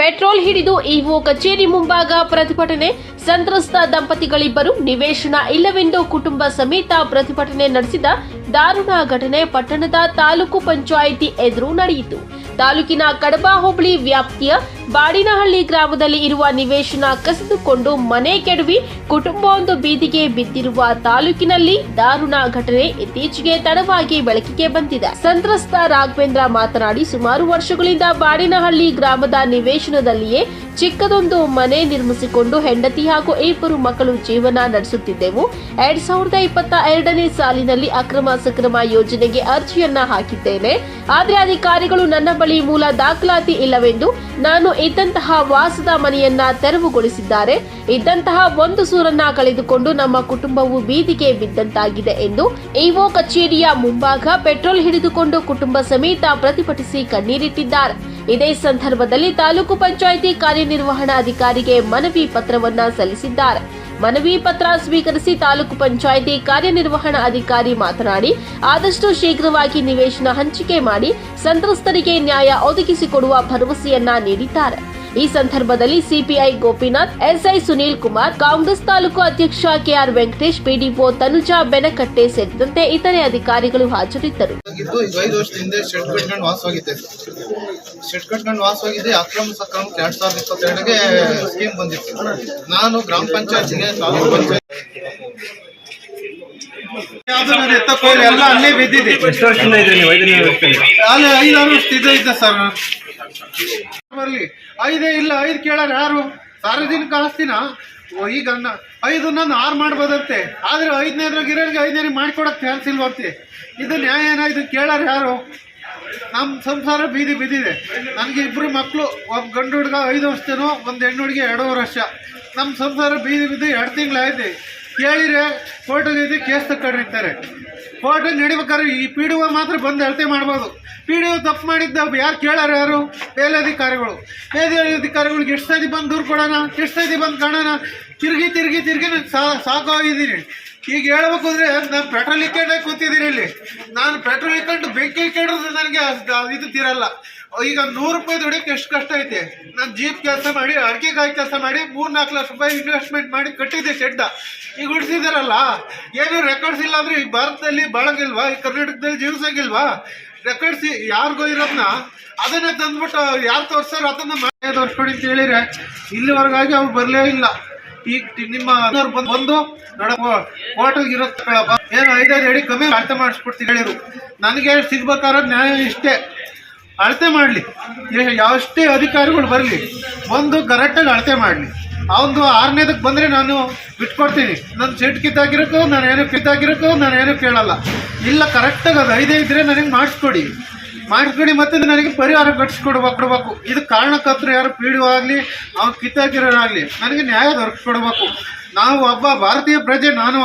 Petrol ಹಿಡಿದು EO ಕಚೇರಿ ಮುಂಭಾಗ ಪ್ರತಿಭಟನೆ ಸಂತ್ರಸ್ತ ದಂಪತಿಗಳಿಬ್ಬರು ನಿವೇಶನ ಇಲ್ಲವೆಂದು ಕುಟುಂಬ ಸಮೇತ ಪ್ರತಿಭಟನೆ ನಡೆಸಿದ ದಾರುಣ ಘಟನೆ ಪಟ್ಟಣದ ತಾಲೂಕು ಪಂಚಾಯಿತಿ ಎದುರು ನಡೆಯಿತು. ತಾಲೂಕಿನ ಕಡಬ ಹೋಬಳಿ ವ್ಯಾಪ್ತಿಯ ಬಾಡಿನಹಳ್ಳಿ ಗ್ರಾಮದಲ್ಲಿ ಇರುವ ನಿವೇಶನ ಕಸಿದುಕೊಂಡು ಮನೆ ಕೆಡವಿ ಕುಟುಂಬವೊಂದು ಬೀದಿಗೆ ಬಿದ್ದಿರುವ ತಾಲೂಕಿನಲ್ಲಿ ದಾರುಣ ಘಟನೆ ಇತ್ತೀಚೆಗೆ ತಡವಾಗಿ ಬೆಳಕಿಗೆ ಬಂದಿದೆ. ಸಂತ್ರಸ್ತ ರಾಘವೇಂದ್ರ ಮಾತನಾಡಿ ಸುಮಾರು ವರ್ಷಗಳಿಂದ ಬಾಡಿನಹಳ್ಳಿ ಗ್ರಾಮದ ನಿವೇಶನದಲ್ಲಿಯೇ ಚಿಕ್ಕದೊಂದು ಮನೆ ನಿರ್ಮಿಸಿಕೊಂಡು ಹೆಂಡತಿ ಹಾಗೂ ಇಬ್ಬರು ಮಕ್ಕಳು ಜೀವನ ನಡೆಸುತ್ತಿದ್ದೆವು. ಎರಡ್ ಸಾವಿರದ ಇಪ್ಪತ್ತ ಎರಡನೇ ಸಾಲಿನಲ್ಲಿ ಅಕ್ರಮ ಸಕ್ರಮ ಯೋಜನೆಗೆ ಅರ್ಜಿಯನ್ನ ಹಾಕಿದ್ದೇನೆ. ಆದರೆ ಅಧಿಕಾರಿಗಳು ನನ್ನ ಬಳಿ ಮೂಲ ದಾಖಲಾತಿ ಇಲ್ಲವೆಂದು ನಾನು ಇದ್ದಂತಹ ವಾಸದ ಮನೆಯನ್ನ ತೆರವುಗೊಳಿಸಿದ್ದಾರೆ. ಇದ್ದಂತಹ ಒಂದು ಸೂರನ್ನ ಕಳೆದುಕೊಂಡು ನಮ್ಮ ಕುಟುಂಬವು ಬೀದಿಗೆ ಬಿದ್ದಂತಾಗಿದೆ ಎಂದು ಇಒ ಕಚೇರಿಯ ಮುಂಭಾಗ ಪೆಟ್ರೋಲ್ ಹಿಡಿದುಕೊಂಡು ಕುಟುಂಬ ಸಮೇತ ಪ್ರತಿಭಟಿಸಿ ಕಣ್ಣೀರಿಟ್ಟಿದ್ದಾರೆ. ಇದೇ ಸಂದರ್ಭದಲ್ಲಿ ತಾಲೂಕು ಪಂಚಾಯಿತಿ ಕಾರ್ಯನಿರ್ವಹಣಾಧಿಕಾರಿಗೆ ಮನವಿ ಪತ್ರವನ್ನ ಸಲ್ಲಿಸಿದ್ದಾರೆ. ಮನವಿ ಪತ್ರ ಸ್ವೀಕರಿಸಿ ತಾಲೂಕು ಪಂಚಾಯಿತಿ ಕಾರ್ಯನಿರ್ವಹಣಾ ಅಧಿಕಾರಿ ಮಾತನಾಡಿ, ಆದಷ್ಟು ಶೀಘ್ರವಾಗಿ ನಿವೇಶನ ಹಂಚಿಕೆ ಮಾಡಿ, ಸಂತ್ರಸ್ತರಿಗೆ ನ್ಯಾಯ ಒದಗಿಸಿಕೊಡುವ ಭರವಸೆಯನ್ನ ನೀಡಿದ್ದಾರೆ. ಈ ಸಂದರ್ಭದಲ್ಲಿ ಸಿಪಿಐ ಗೋಪಿನಾಥ್ ಎಸ್ಐ ಸುನೀಲ್ ಕುಮಾರ್ ಕಾಂಗ್ರೆಸ್ ತಾಲೂಕು ಅಧ್ಯಕ್ಷ ಕೆಆರ್ ವೆಂಕಟೇಶ್ ಪಿಡಿಒ ತನುಜಾ ಬೆನಕಟ್ಟೆ ಸೇರಿದಂತೆ ಇತರೆ ಅಧಿಕಾರಿಗಳು ಹಾಜರಿದ್ದರು. ಇದ್ದು ಈಗ ಹಿಂದೆ ಶೆಡ್ ಕಟ್ಕೊಂಡು ವಾಸವಾಗಿದ್ದೆ. ಶೆಡ್ ಕಟ್ಕೊಂಡು ವಾಸವಾಗಿದ್ದೆ ಅಕ್ರಮ ಸಕ್ರಮಕ್ಕೆ ಎರಡ್ ಸಾವಿರದ ಇಪ್ಪತ್ತೆರಡಿಗೆ ಸ್ಕೀಮ್ ಬಂದಿತ್ತು. ನಾನು ಗ್ರಾಮ ಪಂಚಾಯತ್ಗೆ ತಾಲೂಕು ಪಂಚಾಯತ್ ಯಾವ್ದು ಎತ್ತಕ್ಕೆ ಹೋಗ್ಲಿ, ಎಲ್ಲ ಅಲ್ಲೇ ಬಿದ್ದಿದೆ ಎಷ್ಟು ವರ್ಷದಿಂದ ಇದ್ರಿ ನೀವು? ಐದನೇ ವರ್ಷದಲ್ಲಿ ಅಲ್ಲಿ ಐದಾರು ವರ್ಷ ಇದೆ ಇದ್ದೆ ಸರ್. ಬರ್ಲಿ ಐದೇ ಇಲ್ಲ, ಐದು ಕೇಳಾರ ಯಾರು? ಸಾರ್ವಜನಿಕ ಆಸ್ತಿನ? ಈಗ ನ- ಐದು ನಾನು ಆರು ಮಾಡ್ಬೋದಂತೆ. ಆದ್ರೆ ಐದನೇದ್ರಾಗ ಇರೋರಿಗೆ ಐದನೇ ಮಾಡ್ಕೊಡಕ್ ಚಾನ್ಸ್ ಇಲ್ವಂತೆ. ಇದು ನ್ಯಾಯ ಏನ, ಇದು ಕೇಳಾರ ಯಾರು? ನಮ್ಮ ಸಂಸಾರ ಬೀದಿ ಬಿದ್ದಿದೆ. ನನಗೆ ಇಬ್ರು ಮಕ್ಕಳು ಒಬ್ಬ ಗಂಡು ಹುಡುಗ ಐದು ವರ್ಷನೋ, ಒಂದು ಹೆಣ್ಣು ಹುಡುಗಿ ಎರಡೂವರೆ ವರ್ಷ. ನಮ್ಮ ಸಂಸಾರ ಬೀದಿ ಬಿದ್ದು ಎರಡು ತಿಂಗಳಾಯ್ತು. ಕೇಳಿರೆ ಕೋರ್ಟಿಗೆ ಕೇಸ್ ತಗೊಂಡಿರ್ತಾರೆ. ಕೋರ್ಟಿಗೆ ನಡಿಬೇಕಾದ್ರೆ ಈ ಪಿ ಡಿ ಒ ಮಾತ್ರ ಬಂದು ಅಳತೆ ಮಾಡ್ಬೋದು. ಪಿ ಡಿ ಒ ತಪ್ಪು ಮಾಡಿದ್ದ ಯಾರು ಕೇಳಾರ ಯಾರು? ಮೇಲಧಿಕಾರಿಗಳು. ಮೇಲಧಿಕಾರಿಗಳಿಗೆ ಎಷ್ಟು ಸತಿ ಬಂದು ದೂರು ಕೊಡೋಣ? ಎಷ್ಟು ಸತಿ ಬಂದು ಕಾಣೋಣ? ತಿರುಗಿ ತಿರುಗಿ ತಿರುಗಿ ಸಾಕಾಗಿದ್ದೀನಿ. ಈಗ ಹೇಳ್ಬೇಕು ಅಂದ್ರೆ ನಾನು ಪೆಟ್ರೋಲ್ ಇಕ್ಕೊಂಡೇ ಕೂತಿದ್ದೀನಿ ಇಲ್ಲಿ. ನಾನು ಪೆಟ್ರೋಲ್ ಇಕ್ಕೊಂಡು ಬೆಂಕಿ ಇಕ್ಕೊಂಡ್ರೆ ನನಗೆ ಇದು ತೀರಲ್ಲ. ಈಗ ನೂರು ರೂಪಾಯಿ ದುಡಿಯೋಕೆ ಎಷ್ಟು ಕಷ್ಟ ಐತೆ. ನಾನು ಜೀಪ್ ಕೆಲಸ ಮಾಡಿ ಅಡಿಕೆಕಾಯಿ ಕೆಲಸ ಮಾಡಿ ಮೂರು ನಾಲ್ಕು ಲಕ್ಷ ರೂಪಾಯಿ ಇನ್ವೆಸ್ಟ್ಮೆಂಟ್ ಮಾಡಿ ಕಟ್ಟಿದ್ದೆ ಶೆಡ್ಡ ಈಗ ಉಳಿಸಿದಾರಲ್ಲ ಏನು ರೆಕಾರ್ಡ್ಸ್ ಇಲ್ಲ ಅಂದ್ರೆ ಭಾರತದಲ್ಲಿ ಬಳಗಿಲ್ವಾ? ಈ ಕರ್ನಾಟಕದಲ್ಲಿ ಜೀವಿಸಂಗಿಲ್ವಾ? ರೆಕಾರ್ಡ್ಸ್ ಯಾರಿಗೋ ಇರೋದನ್ನ ಅದನ್ನೇ ತಂದ್ಬಿಟ್ಟು, ಯಾರು ತೋರ್ಸಾರ ಅದನ್ನ ಮಾಡಿ ತೋರಿಸ್ಕೊಡಿ ಅಂತ ಹೇಳಿದ್ರೆ ಇಲ್ಲಿವರೆಗಾಗಿ ಅವ್ರು ಬರಲೇ ಇಲ್ಲ. ಈಗ ನಿಮ್ಮ ಬಂದ್- ನೋಡಪ್ಪ ಕೋರ್ಟಿಗೆ ಇರೋ ಏನು ಐದೈದು ಅಡಿ ಕಮ್ಮಿ ಅಳತೆ ಮಾಡಿಸ್ಬಿಡ್ತೀನಿ ಹೇಳಿರು ನನಗೆ ಸಿಗ್ಬೇಕಾದ್ರೆ ನ್ಯಾಯ ಇಷ್ಟೇ. ಅಳತೆ ಮಾಡಲಿ. ಎಷ್ಟೇ ಅಧಿಕಾರಿಗಳು ಬರಲಿ. ಬಂದು ಕರೆಕ್ಟಾಗಿ ಅಳತೆ ಮಾಡಲಿ. ಅವನು ಆರನೇದಕ್ಕೆ ಬಂದರೆ ನಾನು ಬಿಟ್ಕೊಡ್ತೀನಿ. ನನ್ನ ಸೀಟ್ ಕಿತ್ತಾಗಿರೋಕ್ಕೂ ನಾನು ಏನು ಕಿತ್ತಾಗಿರೋಕ್ಕೂ ನಾನು ಏನು ಕೇಳಲ್ಲ. ಇಲ್ಲ ಕರೆಕ್ಟಾಗಿ ಅದು ಐದೇ ಇದ್ದರೆ ನನಗೆ ಮಾಡಿಸ್ಕೊಡಿ. ಮಾಡಿಸ್ಕೊಡಿ ಮತ್ತೆ ನನಗೆ ಪರಿಹಾರ ಕಟ್ಸ್ಕೊಡ್ಬೇಕು ಕೊಡ್ಬೇಕು. ಇದು ಕಾರಣಕರ್ತರು ಯಾರು ಪಿ ಡಿ ಆಗಲಿ ಅವ್ನು ಕಿತ್ತಾಕಿರೋರಾಗಲಿ, ನನಗೆ ನ್ಯಾಯ ದೊರಕಿಸ್ಕೊಡ್ಬೇಕು. ನಾವು ಒಬ್ಬ ಭಾರತೀಯ ಪ್ರಜೆ, ನಾನು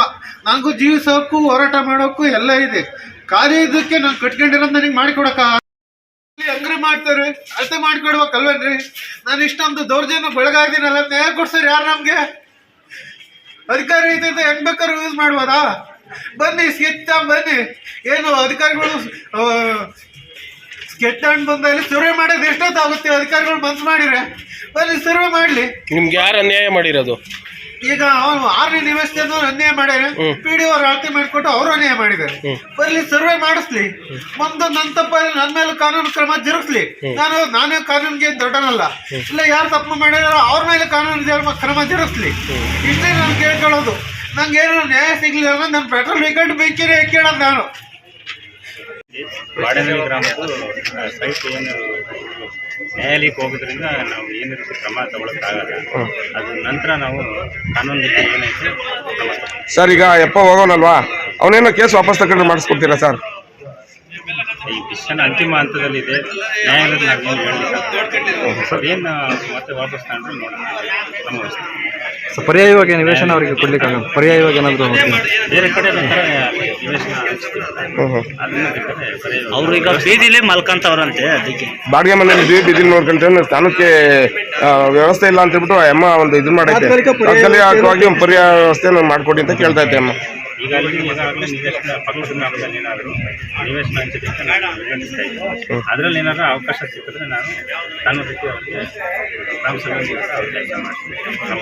ನನಗೂ ಜೀವಿಸೋಕ್ಕೂ, ಹೋರಾಟ ಮಾಡೋಕ್ಕೂ ಎಲ್ಲ ಇದೆ. ಖಾಲಿ ಇದಕ್ಕೆ ನಾನು ಕಟ್ಕೊಂಡಿರೋದು ನನಗೆ ಮಾಡಿಕೊಡಕ ಹೆಂಗ್ರಿ ಮಾಡ್ತಾರೆ, ಅಳತೆ ಮಾಡ್ಕೊಡ್ಬೇಕಲ್ವೇನ್ರಿ? ನಾನು ಇಷ್ಟೊಂದು ದೌರ್ಜನ್ಯ ಬೆಳಗಾಗಿದ್ದೀನಲ್ಲ ನ್ಯಾಯ ಕೊಡ್ಸೋರು ಯಾರು ನಮಗೆ? ಅಧಿಕಾರಿ ಇದ್ದಿದ್ದು ಹೆಂಗ್ ಬೇಕಾದ್ರೂ ಯೂಸ್ ಮಾಡ್ಬೋದಾ? ಬನ್ನಿ ಸಿಗ್ತಾ ಬನ್ನಿ. ಏನು ಅಧಿಕಾರಿಗಳು ಸ್ಕೆಚ್ ಬಂದ ಬಂದಲ್ಲಿ ಸರ್ವೆ ಮಾಡೋದು ಎಷ್ಟೊತ್ತಾಗುತ್ತೆ? ಅಧಿಕಾರಿಗಳು ಮನ್ಸು ಮಾಡಿರೆ ಅಲ್ಲಿ ಸರ್ವೆ ಮಾಡಲಿ. ನಿಮ್ಗೆ ಯಾರು ಅನ್ಯಾಯ ಮಾಡಿರೋದು? ಈಗ ಅವನು ಆರನೇ ನಿವೇಶನ ಅನ್ಯಾಯ ಮಾಡ್ಯಾರ ಪಿ ಡಿ ಅವ್ರು ಅಳತೆ ಮಾಡಿಕೊಟ್ಟು ಅವರು ಅನ್ಯಾಯ ಮಾಡಿದ್ದಾರೆ. ಬರ್ಲಿ ಸರ್ವೆ ಮಾಡಿಸ್ಲಿ. ಒಂದು ನನ್ನ ತಪ್ಪಲ್ಲಿ ನನ್ನ ಮೇಲೆ ಕಾನೂನು ಕ್ರಮ ಜರುಗಿಸ್ಲಿ. ನಾನು ನಾನೇ ಕಾನೂನಿಗೆ ದೊಡ್ಡನಲ್ಲ. ಇಲ್ಲ ಯಾರು ತಪ್ಪು ಮಾಡಿದಾರೋ ಅವ್ರ ಮೇಲೆ ಕಾನೂನು ಕ್ರಮ ಜರುಗಿಸ್ಲಿ. ಇಷ್ಟೇ ನಾನು ಕೇಳ್ಕೊಳ್ಳೋದು ನಂಗೆ ಏನು ನ್ಯಾಯ ಸಿಗ್ಲಿಲ್ಲ ಅಂದ್ರೆ ನನ್ನ ಪೆಟ್ರೋಲ್ ಬೇಕಂಡು ಬೆಂಕಿನೇ ಕೇಳೋದು ನಾನು. ಬಾಡನಹಳ್ಳಿ ಗ್ರಾಮದ್ದು ಸೈಟ್ ಏನು ನ್ಯಾಯಾಲಯಕ್ಕೆ ಹೋಗೋದ್ರಿಂದ ನಾವು ಏನಿರುತ್ತೆ ಕ್ರಮ ತಗೊಳಕ್ಕಾಗಲ್ಲ. ಅದ್ರ ನಂತರ ನಾವು ಕಾನೂನು ರೀತಿ ಏನೈತೆ ಸರ್ ಈಗ ಎಪ್ಪ ಹೋಗೋನಲ್ವಾ? ಅವನೇನೋ ಕೇಸ್ ವಾಪಸ್ ತಗೊಂಡು ಮಾಡಿಸ್ಕೊಡ್ತೀರಾ ಸರ್? ಈ ಡಿಸಿಷನ್ ಅಂತಿಮ ಹಂತದಲ್ಲಿದೆ ನ್ಯಾಯಾಲಯದ ಏನು ಹೇಳಲಿಕ್ಕೆ ಸರ್ ಏನು ಮತ್ತೆ ವಾಪಸ್ ತಗೊಂಡ್ರೆ ನೋಡೋಣ. ಸೊ ಪರ್ಯಾಯವಾಗಿ ನಿವೇಶನ ಅವರಿಗೆ ಕೊಡ್ಲಿಕ್ಕಾಗಲ್ಲ ಪರ್ಯಾಯವಾಗಿ ಏನಾದರೂ ಬೇರೆ ಕಡೆ ಅವ್ರು ಈಗ ಬೀದಿಲೇ ಮಲ್ಕಂತವ್ರಂತೆ ಅದಕ್ಕೆ. ಬಾಡಿಗೆ ಮನೆಯಲ್ಲಿ ಬೀದಿ ಬಿದ್ದಿಲ್ ನೋಡ್ಕೊಂಡ್ರೆ ಸ್ಥಾನಕ್ಕೆ ವ್ಯವಸ್ಥೆ ಇಲ್ಲ ಅಂತ ಹೇಳ್ಬಿಟ್ಟು ಆ ಅಮ್ಮ ಒಂದು ಇದನ್ನ ಮಾಡೈತೆ. ತಾತ್ಕಾಲಿಕವಾಗಿ ಒಂದು ಪರ್ಯಾಯ ವ್ಯವಸ್ಥೆ ಮಾಡ್ಕೊಡಿ ಅಂತ ಕೇಳ್ತಾ ಇದ್ದೆ ಅಮ್ಮ. ಈಗ ಅಲ್ಲಿ ಏನಾದ್ರು ನಿವೇಶನ ಪಕ್ಕದ ಗ್ರಾಮದಲ್ಲಿ ಏನಾದರೂ ನಿವೇಶನ ಇದ್ದೀನಿ. ಅದರಲ್ಲಿ ಏನಾದರೂ ಅವಕಾಶ ಸಿಕ್ಕಿದ್ರೆ ನಾನು ಕಾನೂನು ರೀತಿ ಅವರಿಗೆ ಸಭೆ ಮುಗಿಸ್ತಾ ಕೆಲಸ ಕ್ರಮ